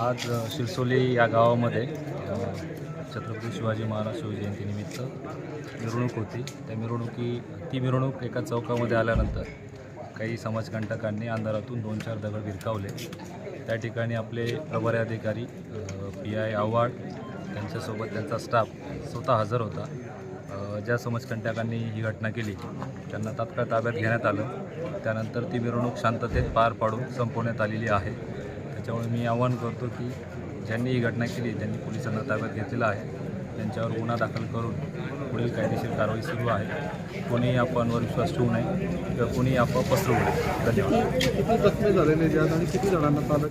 आज शिरसोली या गावामध्ये छत्रपती शिवाजी महाराज शिवजयंतीनिमित्त मिरवणूक होती. त्या मिरवणुकी ती मिरवणूक एका चौकामध्ये आल्यानंतर काही समाजकंटकांनी अंधारातून दोन चार दगड भिरकावले. त्या ठिकाणी आपले प्रभारी अधिकारी पी आय आव्हाड त्यांच्यासोबत त्यांचा स्टाफ स्वतः हजर होता. ज्या समाजकंटकांनी ही घटना केली त्यांना तात्काळ ताब्यात घेण्यात आलं. त्यानंतर ती मिरवणूक शांततेत पार पाडून संपवण्यात आलेली आहे. त्याच्यामुळे मी आवाहन करतो की ज्यांनी ही घटना केली त्यांनी पोलिसांना ताब्यात घेतलेलं आहे. त्यांच्यावर गुन्हा दाखल करून पुढील कायदेशीर कारवाई सुरू आहे. कोणीही अफवांवर विश्वास ठेवू नये किंवा कोणीही अफवा पसरवू नये. धन्यवाद. किती जखमी झालेले ज्यात आणि किती जणांना ताब्यात